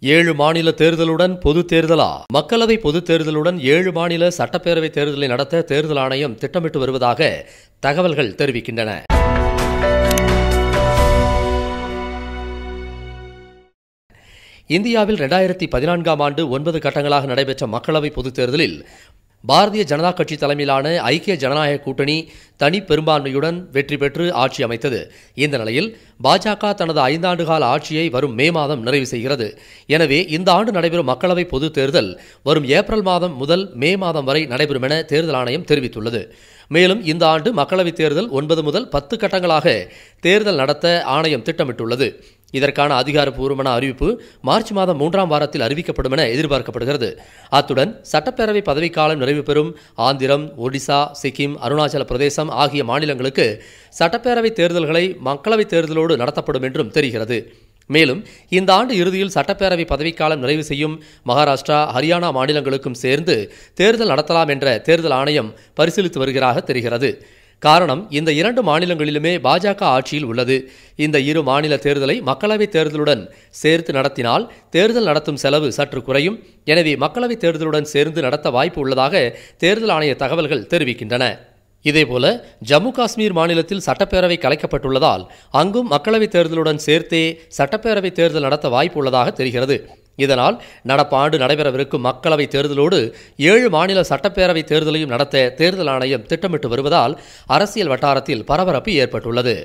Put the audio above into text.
ஏழு மாநில தேர்தலுடன் பொது தேர்தலா? மக்களவை பொது தேர்தலுடன் ஏழு மாநில சட்டப்பேரவை தேர்தலை நடத்த தேர்தல் ஆணையம் திட்டமிட்டு வருவதாக தகவல்கள் தெரிவிக்கின்றன. இந்தியாவில் இரண்டாயிரத்தி பதினான்காம் ஆண்டு ஒன்பது கட்டங்களாக நடைபெற்ற மக்களவை பொதுத் தேர்தலில் பாரதிய ஜனதா கட்சி தலைமையிலான ஐக்கிய ஜனநாயக கூட்டணி தனி பெரும்பான்மையுடன் வெற்றி பெற்று ஆட்சி அமைத்தது. இந்த நிலையில் பாஜக தனது ஐந்தாண்டு கால ஆட்சியை வரும் மே மாதம் நிறைவு செய்கிறது. எனவே இந்த ஆண்டு நடைபெறும் மக்களவை பொதுத் தேர்தல் வரும் ஏப்ரல் மாதம் முதல் மே மாதம் வரை நடைபெறும் என தேர்தல் ஆணையம் தெரிவித்துள்ளது. மேலும் இந்த ஆண்டு மக்களவைத் தேர்தல் ஒன்பது முதல் பத்து கட்டங்களாக தேர்தல் நடத்த ஆணையம் திட்டமிட்டுள்ளது. இதற்கான அதிகாரப்பூர்வமான அறிவிப்பு மார்ச் மாதம் மூன்றாம் வாரத்தில் அறிவிக்கப்படும் என எதிர்பார்க்கப்படுகிறது. அத்துடன் சட்டப்பேரவை பதவிக்காலம் நிறைவு பெறும் ஆந்திரம் ஒடிசா சிக்கிம் அருணாச்சல பிரதேசம் ஆகிய மாநிலங்களுக்கு சட்டப்பேரவை தேர்தல்களை மக்களவைத் தேர்தலோடு நடத்தப்படும் என்றும் தெரிகிறது. மேலும் இந்த ஆண்டு இறுதியில் சட்டப்பேரவை பதவிக்காலம் நிறைவு செய்யும் மகாராஷ்டிரா ஹரியானா மாநிலங்களுக்கும் சேர்ந்து தேர்தல் நடத்தலாம் என்ற தேர்தல் ஆணையம் பரிசீலித்து வருகிறதாக தெரிகிறது. காரணம் இந்த இரண்டு மாநிலங்களிலுமே பாஜக ஆட்சியில் உள்ளது. இந்த இரு மாநில தேர்தலை மக்களவைத் தேர்தலுடன் சேர்த்து நடத்தினால் தேர்தல் நடத்தும் செலவு சற்று குறையும். எனவே மக்களவைத் தேர்தலுடன் சேர்ந்து நடத்த வாய்ப்பு உள்ளதாக தேர்தல் ஆணைய தகவல்கள் தெரிவிக்கின்றன. இதேபோல ஜம்மு காஷ்மீர் மாநிலத்தில் சட்டப்பேரவை கலைக்கப்பட்டுள்ளதால் அங்கும் மக்களவைத் தேர்தலுடன் சேர்த்தே சட்டப்பேரவை தேர்தல் நடத்த வாய்ப்பு உள்ளதாக தெரிகிறது. இதனால் நடப்பாண்டு நடைபெறவிருக்கும் மக்களவைத் தேர்தலோடு ஏழு மாநில சட்டப்பேரவைத் தேர்தலையும் நடத்த தேர்தல் ஆணையம் திட்டமிட்டு வருவதால் அரசியல் வட்டாரத்தில் பரபரப்பு ஏற்பட்டுள்ளது.